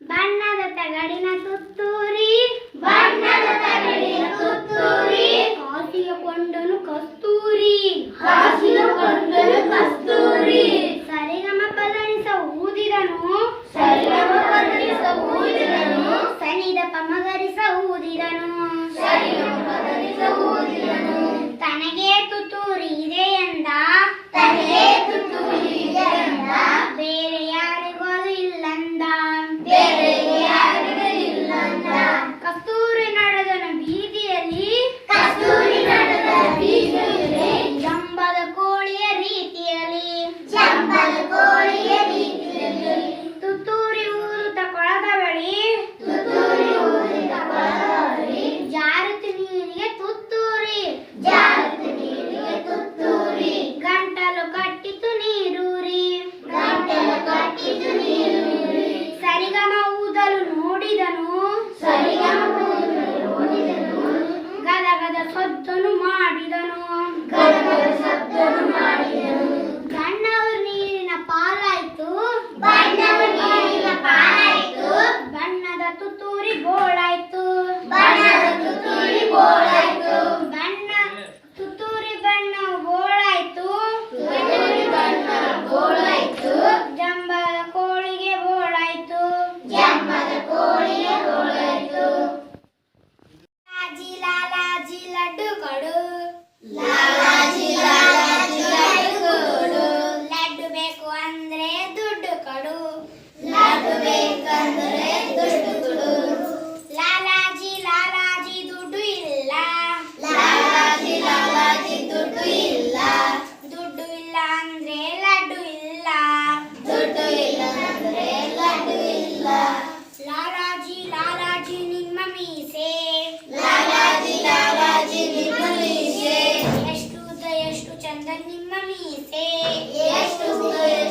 ಬಣ್ಣದ ತಗಡಿನ ತುತ್ತೂರಿ ಬಣ್ಣದ autónomo under my mise. Yes, to